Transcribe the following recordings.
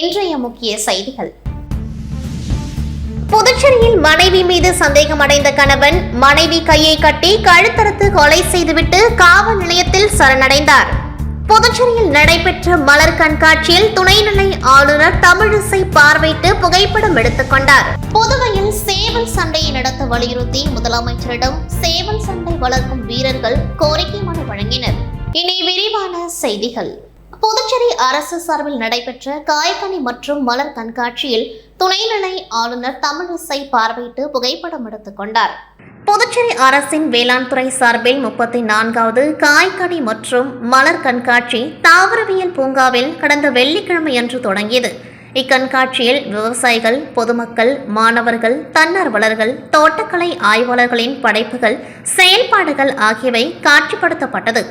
இன்றைய முக்கிய செய்திகள். புதுச்சேரியில் மனைவி மீது சந்தேகமடைந்த கணவன் மனைவி கையை கட்டி கழுத்தறுத்து கொலை செய்துவிட்டு காவல் நிலையத்தில் சரணடைந்தார். புதுச்சேரியில் நடைபெற்ற மலர் கண்காட்சியில் துணைநிலை ஆளுநர் தமிழிசை பார்வையிட்டு புகைப்படம் எடுத்துக் கொண்டார். புதுவையில் சேவல் சண்டையை நடத்த வலியுறுத்தி முதலமைச்சரிடம் சேவல் சண்டை வளர்க்கும் வீரர்கள் கோரிக்கை மனு வழங்கினர். இனி விரிவான செய்திகள். புதுச்சேரி அரசு சார்பில் நடைபெற்ற காய்கனி மற்றும் மலர் கண்காட்சியில் துணைநிலை ஆளுநர் தமிழிசை பார்வையிட்டு புகைப்படம் எடுத்துக் கொண்டார். புதுச்சேரி அரசின் வேளாண் துறை சார்பில் முப்பத்தி நான்காவது காய்கனி மற்றும் மலர் கண்காட்சி தாவரவியல் பூங்காவில் கடந்த வெள்ளிக்கிழமையன்று தொடங்கியது. இக்கண்காட்சியில் விவசாயிகள் பொதுமக்கள் மாணவர்கள் தன்னார்வலர்கள் தோட்டக்கலை ஆய்வாளர்களின் படைப்புகள் செயல்பாடுகள் ஆகியவை காட்சிப்படுத்தப்பட்டது.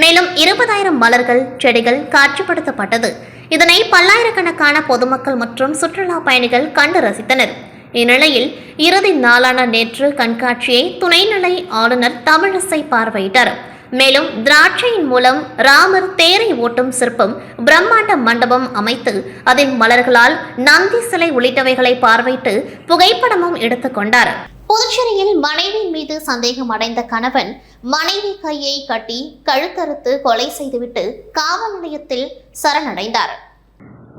மேலும் இருபதாயிரம் மலர்கள் செடிகள் காட்சிப்படுத்தப்பட்டது. இதனை பல்லாயிரக்கணக்கான பொதுமக்கள் மற்றும் சுற்றுலா பயணிகள் கண்டு ரசித்தனர். இந்நிலையில் இறுதி நாளான நேற்று கண்காட்சியை துணைநிலை ஆளுநர் தமிழிசை பார்வையிட்டார். மேலும் திராட்சையின் மூலம் ராமர் தேரை ஓட்டும் சிற்பம் பிரம்மாண்ட மண்டபம் அமைத்து அதில் மலர்களால் நந்தி சிலை உள்ளிட்டவைகளை பார்வையிட்டு புகைப்படமும் எடுத்துக்கொண்டார் புதுச்சேரியில் மனைவி மீது சந்தேகம் அடைந்த கணவன் மனைவி கையை கட்டி கழுத்தறுத்து கொலை செய்துவிட்டு காவல் நிலையத்தில் சரணடைந்தார்.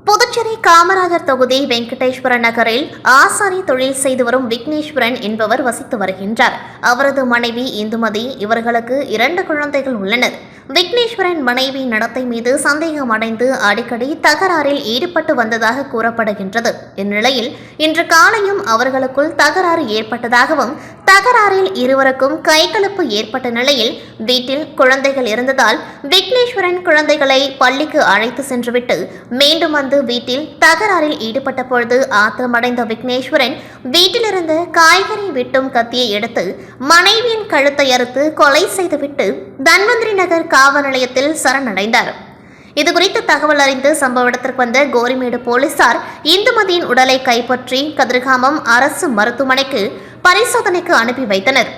புதுச்சேரி காமராஜர் தொகுதி வெங்கடேஸ்வர நகரில் ஆசாரி தொழில் செய்து வரும் விக்னேஸ்வரன் என்பவர் வசித்து வருகின்றார். அவரது மனைவி இந்துமதி இவர்களுக்கு இரண்டு குழந்தைகள் உள்ளனர். விக்னேஸ்வரன் மனைவி நடத்தை மீது சந்தேகம் அடைந்து அடிக்கடி தகராறில் ஈடுபட்டு வந்ததாக கூறப்படுகின்றது. இந்நிலையில் இன்று காலையும் அவர்களுக்குள் தகராறு ஏற்பட்டதாகவும் தகராறில் இருவருக்கும் கைகலப்பு ஏற்பட்ட நிலையில் வீட்டில் குழந்தைகள் இருந்ததால் விக்னேஸ்வரன் குழந்தைகளை பள்ளிக்கு அழைத்து சென்றுவிட்டு மீண்டும் வந்து வீட்டில் தகராறில் ஈடுபட்ட பொழுது ஆத்திரமடைந்த விக்னேஸ்வரன் வீட்டிலிருந்து காய்கறி வெட்டும் கத்தியை எடுத்து மனைவியின் கழுத்தை அறுத்து கொலை செய்துவிட்டு தன்வந்திரி நகர் காவல் நிலையத்தில் சரணடைந்தார். இதுகுறித்து தகவல் அறிந்து சம்பவ இடத்திற்கு வந்த கோரிமேடு போலீசார் இந்துமதியின் உடலை கைப்பற்றி கதிர்காமம் அரசு மருத்துவமனைக்கு பரிசோதனைக்கு அனுப்பி வைத்தனர்.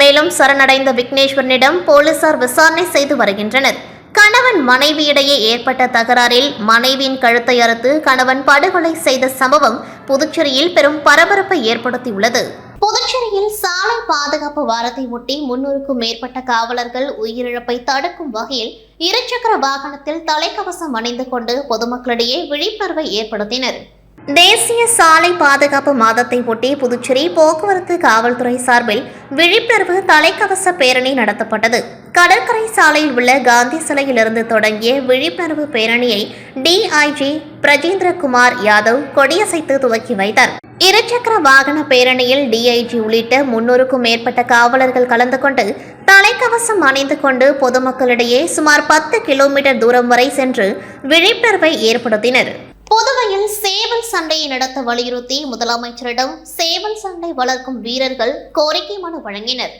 மேலும் சரணடைந்த விக்னேஸ்வரனிடம் போலீசார் விசாரணை செய்து வருகின்றனர். கணவன் மனைவியிடையே ஏற்பட்ட தகராறில் மனைவியின் கழுத்தை அறுத்து கணவன் படுகொலை செய்த சம்பவம் புதுச்சேரியில் பெரும் பரபரப்பை ஏற்படுத்தியுள்ளது. புதுச்சேரியில் சாலை பாதுகாப்பு வாரத்தை ஒட்டி முன்னூறுக்கும் மேற்பட்ட காவலர்கள் உயிரிழப்பை தடுக்கும் வகையில் இருசக்கர வாகனத்தில் தலைக்கவசம் அணிந்து கொண்டு பொதுமக்களிடையே விழிப்புணர்வை ஏற்படுத்தினர். தேசிய சாலை பாதுகாப்பு மாதத்தை ஒட்டி புதுச்சேரி போக்குவரத்து காவல்துறை சார்பில் விழிப்புணர்வு தலைக்கவச பேரணி நடத்தப்பட்டது. கடற்கரை சாலையில் உள்ள காந்தி சிலையிலிருந்து தொடங்கிய விழிப்புணர்வு பேரணியை டிஐஜி பிரஜேந்திரகுமார் யாதவ் கொடியசைத்து துவக்கி வைத்தார். இருசக்கர வாகன பேரணியில் டிஐஜி உள்ளிட்ட முன்னூறுக்கும் மேற்பட்ட காவலர்கள் கலந்து கொண்டு தலைக்கவசம் அணிந்து கொண்டு பொதுமக்களிடையே சுமார் பத்து கிலோமீட்டர் தூரம் வரை சென்று விழிப்புணர்வை ஏற்படுத்தினர். புதுவையில் சேவல் சண்டையை நடத்த வலியுறுத்தி முதலமைச்சரிடம் சேவல் சண்டை வளர்க்கும் வீரர்கள் கோரிக்கை மனு வழங்கினர்.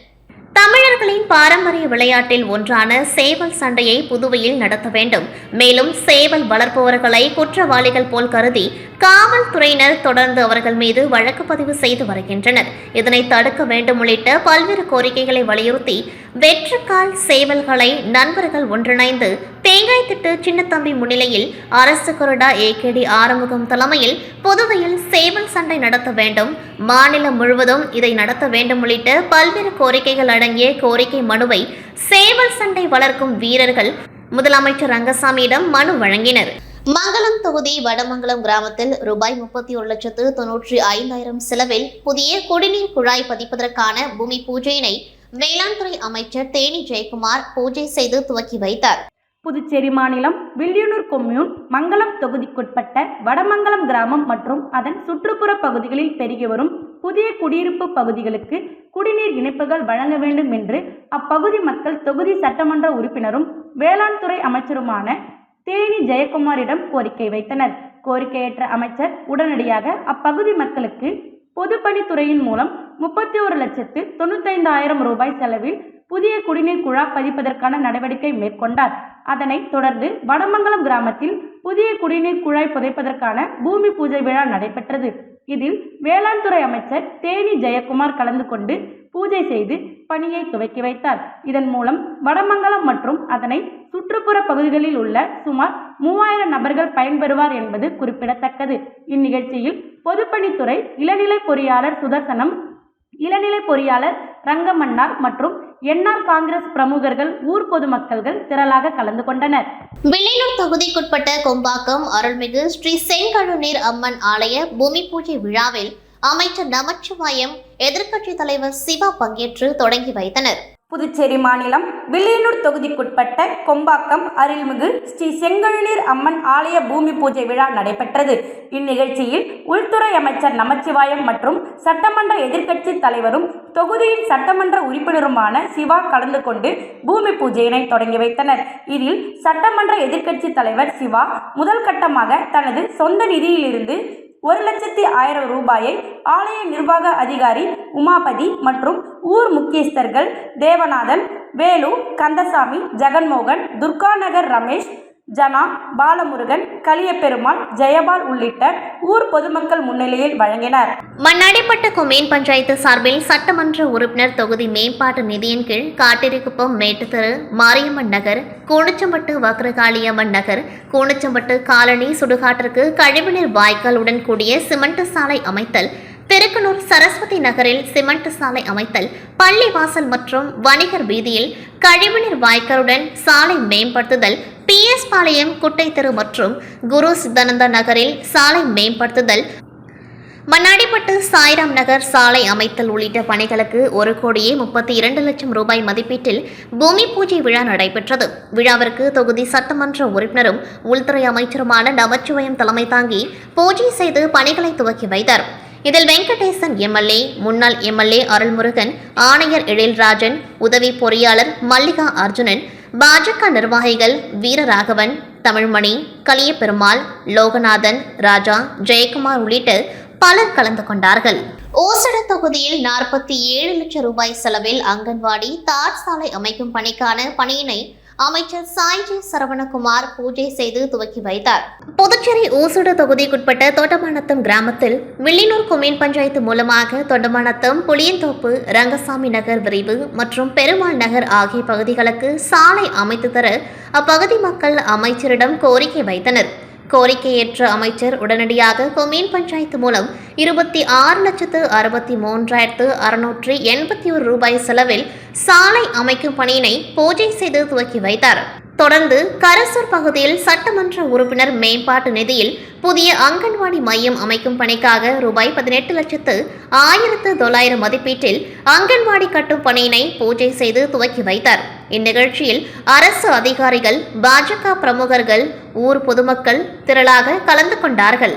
தமிழர்களின் பாரம்பரிய விளையாட்டில் ஒன்றான சேவல் சண்டையை புதுவையில் நடத்த வேண்டும். மேலும் சேவல் வளர்ப்பவர்களை குற்றவாளிகள் போல் கருதி காவல்துறையினர் தொடர்ந்து அவர்கள் மீது வழக்கு பதிவு செய்து வருகின்றனர். இதனை தடுக்க வேண்டும் உள்ளிட்ட பல்வேறு கோரிக்கைகளை வலியுறுத்தி வெற்றுக்கால் சேவல்களை நண்பர்கள் ஒன்றிணைந்து தேங்காய் திட்டு சின்னத்தம்பி முன்னிலையில் அரசு கொறடா ஏகேடி ஆறுமுகம் தலைமையில் புதுவையில் சேவல் சண்டை நடத்த வேண்டும். மாநிலம் முழுவதும் இதை நடத்த வேண்டும் உள்ளிட்ட பல்வேறு கோரிக்கைகள் அடங்கிய கோரிக்கை மனுவை சேவல் சண்டை வளர்க்கும் வீரர்கள் முதலமைச்சர் ரங்கசாமியிடம் மனு வழங்கினர். மங்களம் தொகுதி வடமங்கலம் கிராமத்தில் ரூபாய் முப்பத்தி ஒரு லட்சத்து தொன்னூற்றி ஐந்தாயிரம் செலவில் புதிய குடிநீர் குழாய் பதிப்பதற்கான பூமி பூஜையினை வேளாண் துறை அமைச்சர் தேனி ஜெயக்குமார் பூஜை செய்து துவக்கி வைத்தார். புதுச்சேரி மாநிலம் வில்லியனூர் கொம்யூன் மங்களம் தொகுதிக்குட்பட்ட வடமங்கலம் கிராமம் மற்றும் அதன் சுற்றுப்புற பகுதிகளில் பெருகி வரும் புதிய குடியிருப்பு பகுதிகளுக்கு குடிநீர் இணைப்புகள் வழங்க வேண்டும் என்று அப்பகுதி மக்கள் தொகுதி சட்டமன்ற உறுப்பினரும் வேளாண் துறை அமைச்சருமான தேனி ஜெயக்குமாரிடம் கோரிக்கை வைத்தனர். கோரிக்கையற்ற அமைச்சர் உடனடியாக அப்பகுதி மக்களுக்கு பொதுப்பணித்துறையின் மூலம் முப்பத்தி ஒரு லட்சத்து தொண்ணூத்தைந்தாயிரம் ரூபாய் செலவில் புதிய குடிநீர் குழா பதிப்பதற்கான நடவடிக்கை மேற்கொண்டார். அதனைத் தொடர்ந்து வடமங்கலம் கிராமத்தில் புதிய குடிநீர் குழாய் புதைப்பதற்கான பூமி பூஜை விழா நடைபெற்றது. இதில் வேளாண் துறை அமைச்சர் தேனி ஜெயக்குமார் கலந்து கொண்டு பூஜை செய்து பணியை துவக்கி வைத்தார். இதன் மூலம் வடமங்கலம் மற்றும் அதனை சுற்றுப்புற பகுதிகளில் உள்ள சுமார் மூவாயிரம் நபர்கள் பயன்பெறுவார் என்பது குறிப்பிடத்தக்கது. இந்நிகழ்ச்சியில் பொதுப்பணித்துறை இளநிலை பொறியாளர் சுதர்சனம் இளநிலை பொறியாளர் ரங்கமன்னார் மற்றும் என்ஆர் காங்கிரஸ் பிரமுகர்கள் ஊர் பொதுமக்கள்கள் திரளாக கலந்து கொண்டனர். வில்லையூர் தொகுதிக்குட்பட்ட கொம்பாக்கம் அருள்மிகு ஸ்ரீ செங்கழுநீர் அம்மன் ஆலய பூமி பூஜை விழாவில் அமைச்சர் நமச்சிவாயம் எதிர்க்கட்சித் தலைவர் சிவா பங்கேற்று தொடங்கி வைத்தனர். புதுச்சேரி மாநிலம் வில்லியனூர் தொகுதிக்குட்பட்ட கொம்பாக்கம் அருள்மிகு ஸ்ரீ செங்கழுநீர் அம்மன் ஆலய பூமி பூஜை விழா நடைபெற்றது. இந்நிகழ்ச்சியில் உள்துறை அமைச்சர் நமச்சிவாயம் மற்றும் சட்டமன்ற எதிர்க்கட்சி தலைவரும் தொகுதியின் சட்டமன்ற உறுப்பினருமான சிவா கலந்து கொண்டு பூமி பூஜையினை தொடங்கி வைத்தனர். இதில் சட்டமன்ற எதிர்க்கட்சி தலைவர் சிவா முதல் கட்டமாக தனது சொந்த நிதியிலிருந்து ஒரு லட்சத்தி ஆயிரம் ரூபாயை ஆலய நிர்வாக அதிகாரி உமாபதி மற்றும் ஊர் முக்கியஸ்தர்கள் தேவநாதன் வேலு கந்தசாமி ஜெகன்மோகன் துர்காநகர் ரமேஷ் ஜனா பாலமுருகன் கலியபெருமாள் ஜெயபால் உள்ளிட்ட ஊர் பொதுமக்கள் முன்னிலையில் வழங்கினர். மண்ணாடிப்பட்ட கொமேன் பஞ்சாயத்து சார்பில் சட்டமன்ற உறுப்பினர் தொகுதி மேம்பாட்டு நிதியின் கீழ் காட்டிரிக்குப்பம் மேட்டுத்தெரு மாரியம்மன் நகர் கூணச்சம்பட்டு வக்ரகாளியம்மன் நகர் கூணச்சம்பட்டு காலனி சுடுகாட்டிற்கு கழிவுநீர் வாய்க்காலுடன் கூடிய சிமெண்ட் சாலை அமைத்தல் திருக்கனூர் சரஸ்வதி நகரில் சிமெண்ட் சாலை அமைத்தல் பள்ளிவாசல் மற்றும் வணிகர் வீதியில் கழிவுநீர் வாய்க்காலுடன் சாலை மேம்படுத்துதல் பிஎஸ் பாளையம் குட்டைத்தெரு மற்றும் குரு சித்தானந்த நகரில் சாலை மேம்படுத்துதல் மண்ணாடிப்பட்டு சாய்ராம் நகர் சாலை அமைத்தல் உள்ளிட்ட பணிகளுக்கு ஒரு கோடியே முப்பத்தி இரண்டு லட்சம் ரூபாய் மதிப்பீட்டில் பூமி பூஜை விழா நடைபெற்றது. விழாவிற்கு தொகுதி சட்டமன்ற உறுப்பினரும் உள்துறை அமைச்சருமான நமச்சிவயம் தலைமை தாங்கி பூஜை செய்து பணிகளை துவக்கி வைத்தார். இதில் வெங்கடேசன் எம்எல்ஏ முன்னாள் எம்எல்ஏ அருள்முருகன் ஆணையர் எழில்ராஜன் உதவி பொறியாளர் மல்லிகா அர்ஜுனன் பாஜக நிர்வாகிகள் வீரராகவன் தமிழ்மணி கலியபெருமாள் லோகநாதன் ராஜா ஜெயக்குமார் உள்ளிட்ட பலர் கலந்து கொண்டார்கள். ஓசட தொகுதியில் நாற்பத்தி ஏழு லட்சம் ரூபாய் செலவில் அங்கன்வாடி தார் சாலை அமைக்கும் பணிக்கான பணியினை அமைச்சர் சாய்ஜி சரவணகுமார் பூஜை செய்து துவக்கி வைத்தார். புதுச்சேரி ஊசுடு தொகுதிக்குட்பட்ட தோட்டமானத்தம் கிராமத்தில் வில்லியனூர் குமேன் பஞ்சாயத்து மூலமாக தொண்டமானத்தம் புளியந்தோப்பு ரங்கசாமி நகர் விரிவு மற்றும் பெருமாள் நகர் ஆகிய பகுதிகளுக்கு சாலை அமைத்து தர அப்பகுதி மக்கள் அமைச்சரிடம் கோரிக்கை வைத்தனர். கோரிக்கையேற்ற அமைச்சர் உடனடியாக கொமீன் பஞ்சாயத்து மூலம் இருபத்தி ஆறு லட்சத்து அறுபத்தி மூன்றாயிரத்து அறுநூற்றி எண்பத்தி ஒரு ரூபாய் செலவில் சாலை அமைக்கும் பணியினை பூஜை செய்து துவக்கி வைத்தார். தொடர்ந்து கரசூர் பகுதியில் சட்டமன்ற உறுப்பினர் மேம்பாட்டு நிதியில் புதிய அங்கன்வாடி மையம் அமைக்கும் பணிக்காக ரூபாய் பதினெட்டு லட்சத்து ஆயிரத்து தொள்ளாயிரம் மதிப்பீட்டில் அங்கன்வாடி கட்டும் பணியினை பூஜை செய்து துவக்கி வைத்தார். இந்நிகழ்ச்சியில் அரசு அதிகாரிகள் பாஜக பிரமுகர்கள் ஊர் பொதுமக்கள் திரளாக கலந்து கொண்டார்கள்.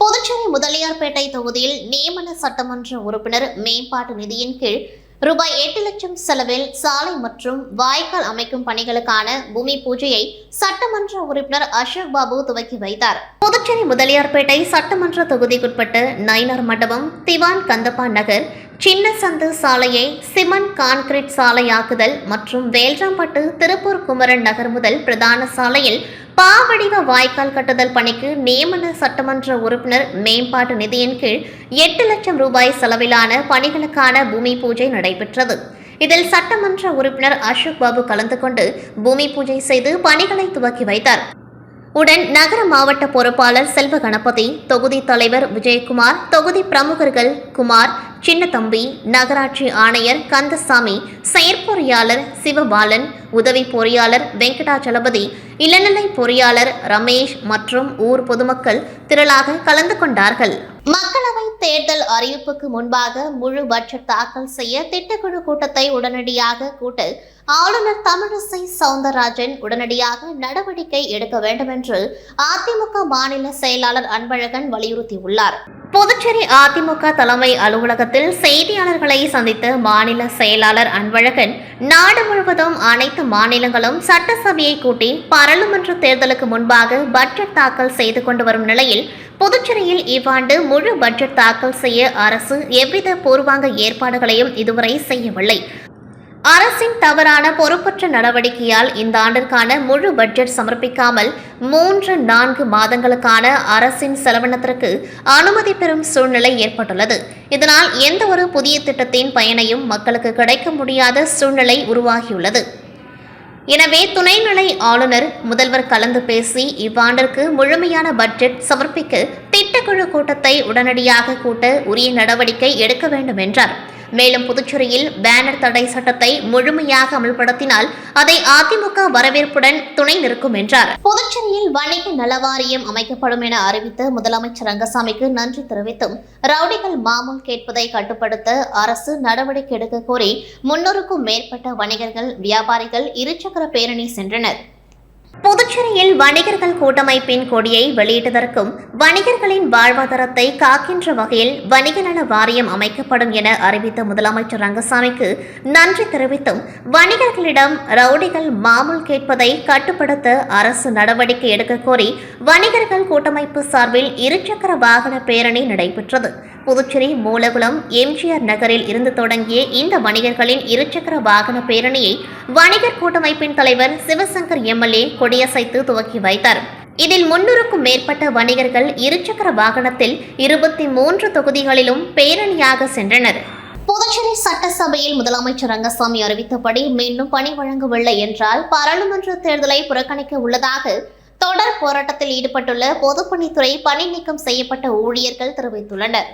புதுச்சேரி முதலியார்பேட்டை தொகுதியில் நியமன சட்டமன்ற உறுப்பினர் மேம்பாட்டு நிதியின் கீழ் ரூபாய் எட்டு லட்சம் செலவில் சாலை மற்றும் வாய்க்கால் அமைக்கும் பணிகளுக்கான பூமி பூஜையை சட்டமன்ற உறுப்பினர் அசோக் பாபு துவக்கி வைத்தார். புதுச்சேரி முதலியார்பேட்டை சட்டமன்ற தொகுதிக்குட்பட்ட நயினார் மண்டபம் திவான் கந்தப்பா நகர் சின்ன சந்து சாலையை சிமெண்ட் கான்கிரீட் சாலையாக்குதல் மற்றும் வேல்ராம்பட்டு திருப்பூர் குமரன் நகர் முதல் பிரதான சாலையில் பாவடிவ வாய்க்கால் கட்டுதல் பணிக்கு நியமன சட்டமன்ற உறுப்பினர் மேம்பாட்டு நிதியின் கீழ் எட்டு லட்சம் ரூபாய் செலவிலான பணிகளுக்கான பூமி பூஜை நடைபெற்றது. இதில் சட்டமன்ற உறுப்பினர் அசோக் பாபு கலந்து கொண்டு பூமி பூஜை செய்து பணிகளை துவக்கி வைத்தார். உடன் நகர மாவட்ட பொறுப்பாளர் செல்வ கணபதி தொகுதி தலைவர் விஜயகுமார் தொகுதி பிரமுகர்கள் குமார் சின்னத்தம்பி நகராட்சி ஆணையர் கந்தசாமி செயற்பொறியாளர் சிவபாலன் உதவி பொறியாளர் வெங்கடாச்சலபதி இளநிலை பொறியாளர் ரமேஷ் மற்றும் ஊர் பொதுமக்கள் திரளாக கலந்து கொண்டார்கள். மக்களவை தேர்தல் அறிவிப்புக்கு முன்பாக முழு பட்ஜெட் தாக்கல் செய்ய திட்டக்குழு கூட்டத்தை உடனடியாக கூட்ட ஆளுநர் தமிழிசை சவுந்தரராஜன் உடனடியாக நடவடிக்கை எடுக்க வேண்டும் என்று அதிமுக மாநில செயலாளர் அன்பழகன் வலியுறுத்தியுள்ளார். புதுச்சேரி அதிமுக தலைமை அலுவலகத்தில் செய்தியாளர்களை சந்தித்த மாநில செயலாளர் அன்பழகன் நாடு முழுவதும் அனைத்து மாநிலங்களும் சட்டசபையை கூட்டி பாராளுமன்ற தேர்தலுக்கு முன்பாக பட்ஜெட் தாக்கல் செய்து கொண்டு வரும் நிலையில் புதுச்சேரியில் இவ்வாண்டு முழு பட்ஜெட் தாக்கல் செய்ய அரசு எவ்வித பூர்வாங்க ஏற்பாடுகளையும் இதுவரை செய்யவில்லை. அரசின் தவறான பொறுப்பற்ற நடவடிக்கையால் இந்த ஆண்டிற்கான முழு பட்ஜெட் சமர்ப்பிக்காமல் மூன்று நான்கு மாதங்களுக்கான அரசின் செலவினத்திற்கு அனுமதி பெறும் சூழ்நிலை ஏற்பட்டுள்ளது. இதனால் எந்த ஒரு புதிய திட்டத்தின் பயனையும் மக்களுக்கு கிடைக்க முடியாத சூழ்நிலை உருவாகியுள்ளது. எனவே துணைநிலை ஆளுநர் முதல்வர் கலந்து பேசி இவ்வாண்டிற்கு முழுமையான பட்ஜெட் சமர்ப்பிக்க திட்டக்குழு கூட்டத்தை உடனடியாக கூட்ட உரிய நடவடிக்கை எடுக்க வேண்டும் என்றார். மேலும் புதுச்சேரியில் பேனர் தடை சட்டத்தை முழுமையாக அமல்படுத்தினால் அதை அதிமுக வரவேற்புடன் துணை நிற்கும் என்றார். புதுச்சேரியில் வணிக நலவாரியம் அமைக்கப்படும் என அறிவித்த முதலமைச்சர் ரங்கசாமிக்கு நன்றி தெரிவித்தும் ரவுடிகள் மாமூல் கேட்பதை கட்டுப்படுத்த அரசு நடவடிக்கை எடுக்க கோரி முன்னூறுக்கும் மேற்பட்ட வணிகர்கள் வியாபாரிகள் இருசக்கர பேரணி சென்றனர். புதுச்சேரியில் வணிகர்கள் கூட்டமைப்பின் கொடியை வெளியிட்டதற்கும் வணிகர்களின் வாழ்வாதாரத்தை காக்கின்ற வகையில் வணிக நல வாரியம் அமைக்கப்படும் என அறிவித்த முதலமைச்சர் ரங்கசாமிக்கு நன்றி தெரிவித்தும் வணிகர்களிடம் ரவுடிகள் மாமூல் கேட்பதை கட்டுப்படுத்த அரசு நடவடிக்கை எடுக்க கோரி வணிகர்கள் கூட்டமைப்பு சார்பில் இருசக்கர வாகன பேரணி நடைபெற்றது. புதுச்சேரி மூலகுளம் எம்ஜிஆர் நகரில் இருந்து தொடங்கிய இந்த வணிகர்களின் இருசக்கர வாகன பேரணியை வணிகர் கூட்டமைப்பின் தலைவர் சிவசங்கர் எம்எல்ஏ கொடியசைத்து துவக்கி வைத்தார். இதில் முன்னூறுக்கும் மேற்பட்ட வணிகர்கள் இருசக்கர வாகனத்தில் இருபத்தி மூன்று தொகுதிகளிலும் பேரணியாக சென்றனர். புதுச்சேரி சட்டசபையில் முதலமைச்சர் ரங்கசாமி அறிவித்தபடி மீண்டும் பணி வழங்கவில்லை என்றால் பாராளுமன்ற தேர்தலை புறக்கணிக்க உள்ளதாக தொடர் போராட்டத்தில் ஈடுபட்டுள்ள பொதுப்பணித்துறை பணி நீக்கம் செய்யப்பட்ட ஊழியர்கள் தெரிவித்துள்ளனர்.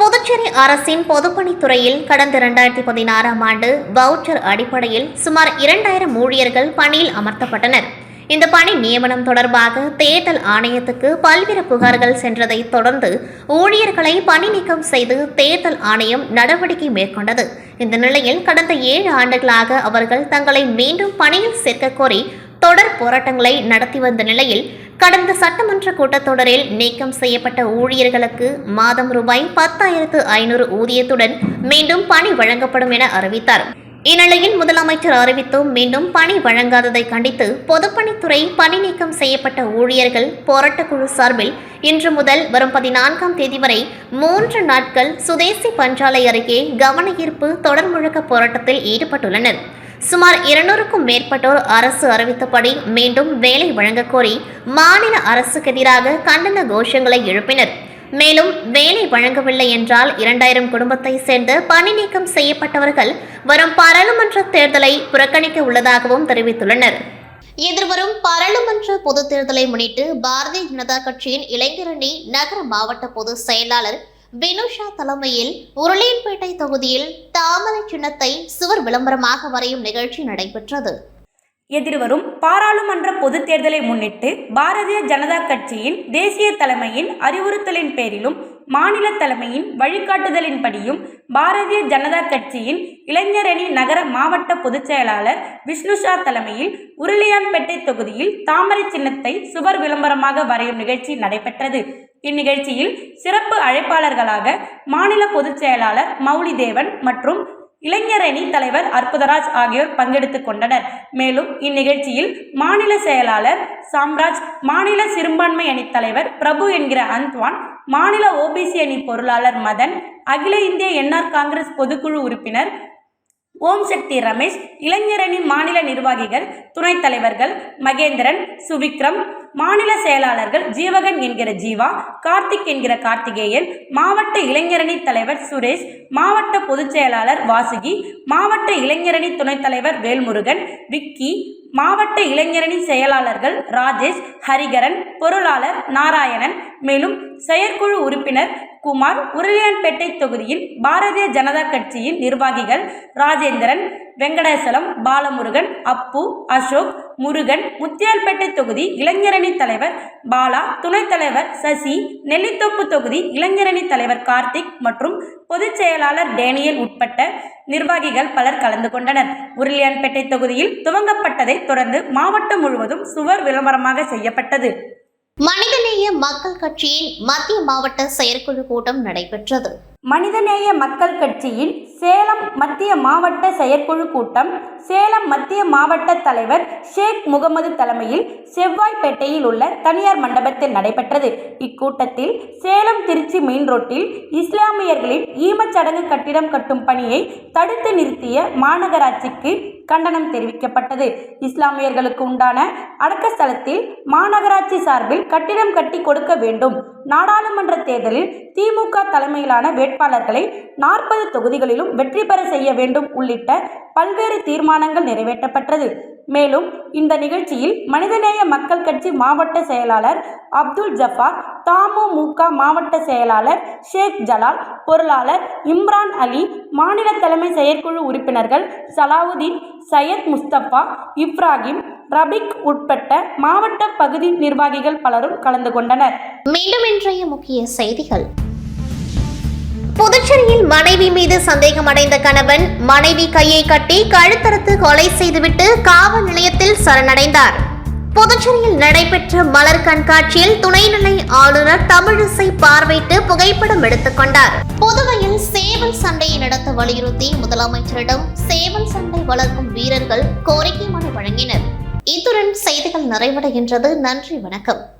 புதுச்சேரி அரசின் பொதுப்பணித்துறையில் கடந்த இரண்டாயிரத்தி பதினாறாம் ஆண்டு வவுச்சர் அடிப்படையில் சுமார் இரண்டாயிரம் ஊழியர்கள் பணியில் அமர்த்தப்பட்டனர். இந்த பணி நியமனம் தொடர்பாக தேர்தல் ஆணையத்துக்கு பல்வேறு புகார்கள் சென்றதை தொடர்ந்து ஊழியர்களை பணி நீக்கம் செய்து தேர்தல் ஆணையம் நடவடிக்கை மேற்கொண்டது. இந்த நிலையில் கடந்த ஏழு ஆண்டுகளாக அவர்கள் தங்களை மீண்டும் பணியில் சேர்க்க கோரி தொடர் போராட்டங்களை நடத்தி வந்த நிலையில் கடந்த சட்டமன்ற கூட்டத்தொடரில் நீக்கம் செய்யப்பட்ட ஊழியர்களுக்கு மாதம் ரூபாய் பத்தாயிரத்து ஐநூறு ஊதியத்துடன் மீண்டும் பணி வழங்கப்படும் என அறிவித்தார். இந்நிலையில் முதலமைச்சர் அறிவித்தும் மீண்டும் பணி வழங்காததை கண்டித்து பொதுப்பணித்துறை பணி நீக்கம் செய்யப்பட்ட ஊழியர்கள் போராட்டக்குழு சார்பில் இன்று முதல் வரும் பதினான்காம் தேதி வரை மூன்று நாட்கள் சுதேசி பஞ்சாலை அருகே கவன ஈர்ப்பு தொடர் முழக்க போராட்டத்தில் ஈடுபட்டுள்ளனர். சுமார் இருநூறுக்கும் மேற்பட்டோர் அரசு அறிவித்தபடி மீண்டும் வேலை வழங்கக் கோரி மாநில அரசுக்கு எதிராக கண்டன கோஷங்களை எழுப்பினர். மேலும் வேலை வழங்கவில்லை என்றால் இரண்டாயிரம் குடும்பத்தை சேர்ந்து பணி நீக்கம் செய்யப்பட்டவர்கள் வரும் பாராளுமன்ற தேர்தலை புறக்கணிக்க உள்ளதாகவும் தெரிவித்துள்ளனர். எதிர்வரும் பாராளுமன்ற பொதுத் தேர்தலை முன்னிட்டு பாரதிய ஜனதா கட்சியின் இளைஞரணி நகர மாவட்ட பொதுச் செயலாளர் வினுஷா தலைமையில் உருளையன்பேட்டை தொகுதியில் தாமரை சின்னத்தை சுவர் விளம்பரமாக வரையும் நிகழ்ச்சி நடைபெற்றது. எதிர்வரும் பாராளுமன்ற பொதுத் தேர்தலை முன்னிட்டு பாரதிய ஜனதா கட்சியின் தேசிய தலைமையின் அறிவுறுத்தலின் பேரிலும் மாநில தலைமையின் வழிகாட்டுதலின்படியும் பாரதிய ஜனதா கட்சியின் இளைஞரணி நகர மாவட்ட பொதுச் செயலாளர் விஷ்ணுஷா தலைமையில் உருளியான்பேட்டை தொகுதியில் தாமரை சின்னத்தை சுவர் விளம்பரமாக வரையும் நிகழ்ச்சி நடைபெற்றது. இந்நிகழ்ச்சியில் சிறப்பு அழைப்பாளர்களாக மாநில பொதுச் செயலாளர் மௌலிதேவன் மற்றும் இளைஞரணி தலைவர் அற்புதராஜ் ஆகியோர் பங்கெடுத்துக் கொண்டனர். மேலும் இந்நிகழ்ச்சியில் மாநில செயலாளர் சாம்ராஜ் மாநில சிறுபான்மை அணி தலைவர் பிரபு என்கிற அந்த்வான் மாநில ஓபிசி அணி பொருளாளர் மதன் அகில இந்திய என்ஆர் காங்கிரஸ் பொதுக்குழு உறுப்பினர் ஓம் சக்தி ரமேஷ் இளைஞரணி மாநில நிர்வாகிகள் துணைத் தலைவர்கள் மகேந்திரன் சுவிக்ரம் மாநில செயலாளர்கள் ஜீவகன் என்கிற ஜீவா கார்த்திக் என்கிற கார்த்திகேயன் மாவட்ட இளைஞரணி தலைவர் சுரேஷ் மாவட்ட பொதுச் செயலாளர் வாசுகி மாவட்ட இளைஞரணி துணைத் தலைவர் வேல்முருகன் விக்கி மாவட்ட இளைஞரணி செயலாளர்கள் ராஜேஷ் ஹரிகரன் பொருளாளர் நாராயணன் மேலும் செயற்குழு உறுப்பினர் குமார் உருளியான்பேட்டை தொகுதியின் பாரதிய ஜனதா கட்சியின் நிர்வாகிகள் ராஜேந்திரன் வெங்கடேசலம் பாலமுருகன் அப்பு அசோக் முருகன் முத்தியால்பேட்டை தொகுதி இளைஞரணி தலைவர் பாலா துணைத் தலைவர் சசி நெல்லித்தோப்பு தொகுதி இளைஞரணி தலைவர் கார்த்திக் மற்றும் பொதுச் செயலாளர் டேனியல் உட்பட்ட நிர்வாகிகள் பலர் கலந்து கொண்டனர். உருளியான்பேட்டை தொகுதியில் துவங்கப்பட்டதைத் தொடர்ந்து மாவட்டம் முழுவதும் சுவர் விளம்பரமாக செய்யப்பட்டது. மனிதநேய மக்கள் கட்சியின் மத்திய மாவட்ட செயற்குழு கூட்டம் நடைபெற்றது. மனிதநேய மக்கள் கட்சியின் சேலம் மத்திய மாவட்ட செயற்குழு கூட்டம் சேலம் மத்திய மாவட்ட தலைவர் ஷேக் முகமது தலைமையில் செவ்வாய்ப்பேட்டையில் உள்ள தனியார் மண்டபத்தில் நடைபெற்றது. இக்கூட்டத்தில் சேலம் திருச்சி மெயின் ரோட்டில் இஸ்லாமியர்களின் ஈமச்சடங்கு கட்டிடம் கட்டும் பணியை தடுத்து நிறுத்திய மாநகராட்சிக்கு கண்டனம் தெரிவிக்கப்பட்டது. இஸ்லாமியர்களுக்கு உண்டான அடக்கஸ்தலத்தில் மாநகராட்சி சார்பில் கட்டிடம் கட்டி கொடுக்க வேண்டும். நாடாளுமன்ற தேர்தலில் திமுக தலைமையிலான வேட்பாளர்களை நாற்பது தொகுதிகளிலும் வெற்றி பெற செய்ய வேண்டும் உள்ளிட்ட பல்வேறு தீர்மானங்கள் நிறைவேற்றப்பட்டது. மேலும் இந்த நிகழ்ச்சியில் மனிதநேய மக்கள் கட்சி மாவட்ட செயலாளர் அப்துல் ஜஃபார் தமுமுக மாவட்ட செயலாளர் ஷேக் ஜலால் பொருளாளர் இம்ரான் அலி மாநில தலைமை செயற்குழு உறுப்பினர்கள் சலாவுதீன் சையத் முஸ்தபா இப்ராஹிம் ரபிக் உட்பட்ட மாவட்ட பகுதி நிர்வாகிகள் பலரும் கலந்து கொண்டனர். மீண்டும் இன்றைய முக்கிய செய்திகள். புதுச்சேரியில் மனைவி மீது சந்தேகமடைந்த கணவன் மனைவி கையை கட்டி கழுத்தறுத்து கொலை செய்துவிட்டு காவல் நிலையத்தில் சரணடைந்தார். புதுச்சேரியில் நடைபெற்ற மலர் கண்காட்சியில் துணைநிலை ஆளுநர் தமிழிசை பார்வையிட்டு புகைப்படம் எடுத்துக் கொண்டார். புதுவையில் சேவல் சண்டையை நடத்த வலியுறுத்தி முதலமைச்சரிடம் சேவல் சண்டை வளர்க்கும் வீரர்கள் கோரிக்கை மனு வழங்கினர். இத்துடன் செய்திகள் நிறைவடைகின்றது. நன்றி வணக்கம்.